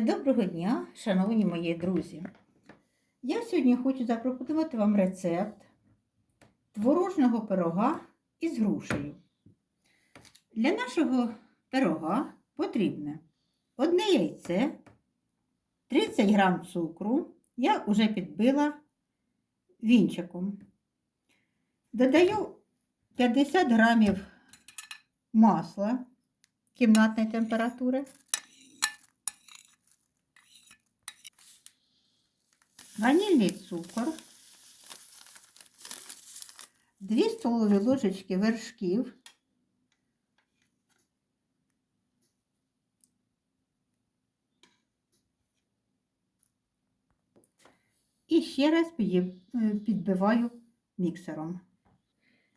Доброго дня, шановні мої друзі. Я сьогодні хочу запропонувати вам рецепт творожного пирога із грушею. Для нашого пирога потрібне одне яйце, 30 грам цукру. Я вже підбила вінчиком. Додаю 50 грамів масла кімнатної температури. Ванільний цукор, 2 столові ложечки вершків, і ще раз підбиваю міксером.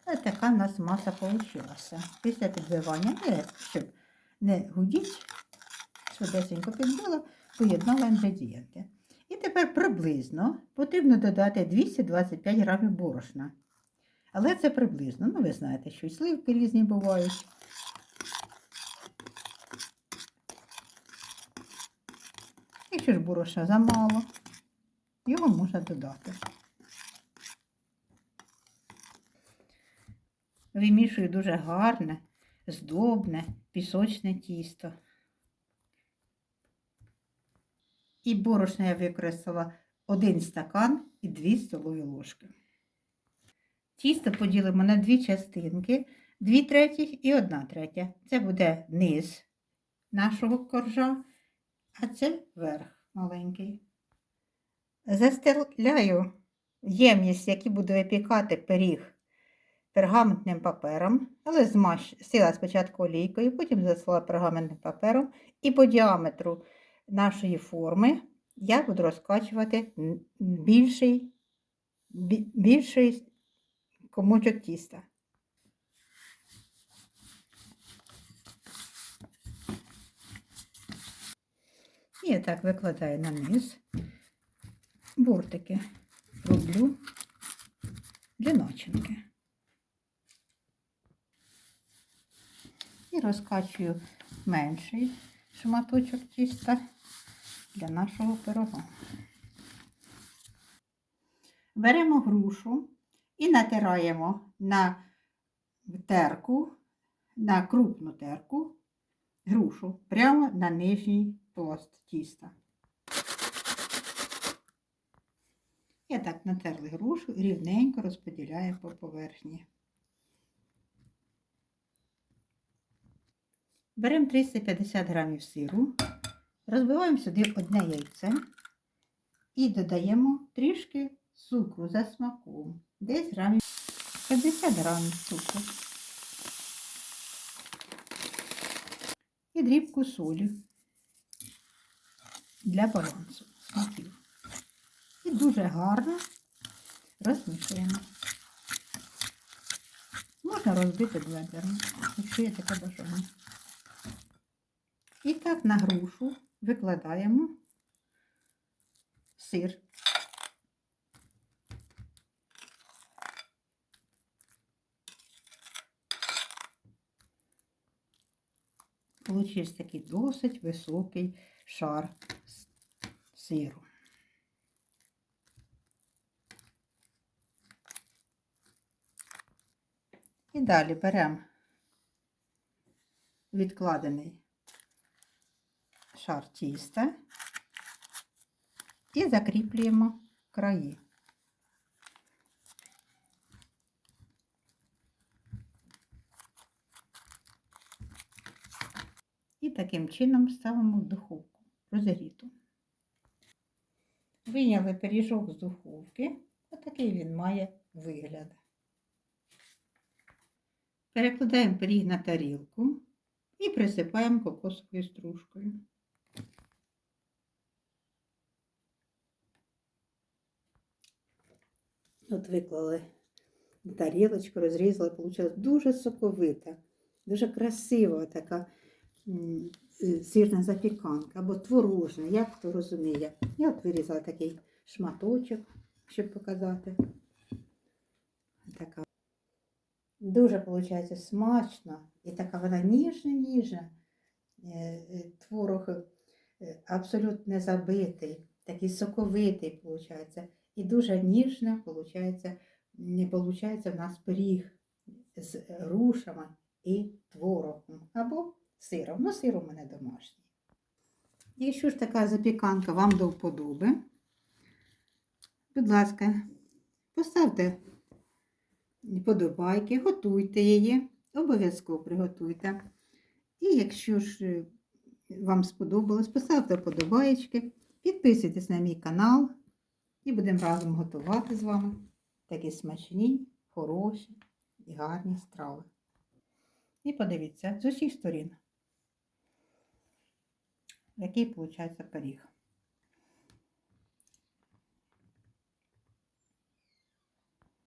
Ось така в нас маса вийшла. Після підбивання, не, щоб не гудіть, швидесенько підбила, поєднала інгредієнти. І тепер приблизно потрібно додати 225 грамів борошна. Але це приблизно. Ну, ви знаєте, що й сливки різні бувають. Якщо ж борошна замало, його можна додати. Вимішую дуже гарне, здобне, пісочне тісто. І борошна я використала 1 стакан і 2 столові ложки. Тісто поділимо на дві частинки, 2 третіх і 1 третя. Це буде низ нашого коржа, а це верх маленький. Застеляю ємність, який буду випікати пиріг пергаментним папером, але змастила спочатку олійкою, потім заслала пергаментним папером і по діаметру нашої форми я буду розкачувати більший, більший комочок тіста. І я так викладаю на низ бортики, роблю для начинки. І розкачую менший шматочок тіста для нашого пирога. Беремо грушу і натираємо на терку, на крупну терку грушу прямо на нижній пласт тіста. Я так натерли грушу і рівненько розподіляю по поверхні. Беремо 350 грамів сиру, розбиваємо сюди одне яйце і додаємо трішки цукру за смаком. Десь грамів 50 грамів цукру. І дрібку солі для балансу смаків. І дуже гарно розмішуємо. Можна розбити блендером, якщо є таке бажання. І так на грушу викладаємо сир. Получився такий досить високий шар сиру. І далі беремо відкладений шар тіста і закріплюємо краї. І таким чином ставимо в духовку розігріту. Вийняли пиріжок з духовки, отакий він має вигляд. Перекладаємо пиріг на тарілку і присипаємо кокосовою стружкою. От виклали тарілочку, розрізали, вийшла дуже соковита, дуже красива така е, сирна запіканка або творожна, як хто розуміє. Я от вирізала такий шматочок, щоб показати. Така дуже виходить смачна і така вона ніжна, ніжна. Е, е, Творог абсолютно не забитий, такий соковитий, виходить. І дуже ніжно виходить, не виходить в нас пиріг з рушами і творогом або сиром. Ну, сир у мене домашній. Якщо ж така запіканка вам до вподоби, будь ласка, поставте подобайки, готуйте її, обов'язково приготуйте. І якщо ж е, вам сподобалось, поставте подобаєчки, підписуйтесь на мій канал і будемо разом готувати з вами такі смачні, хороші і гарні страви. І подивіться з усіх сторін, який виходить пиріг.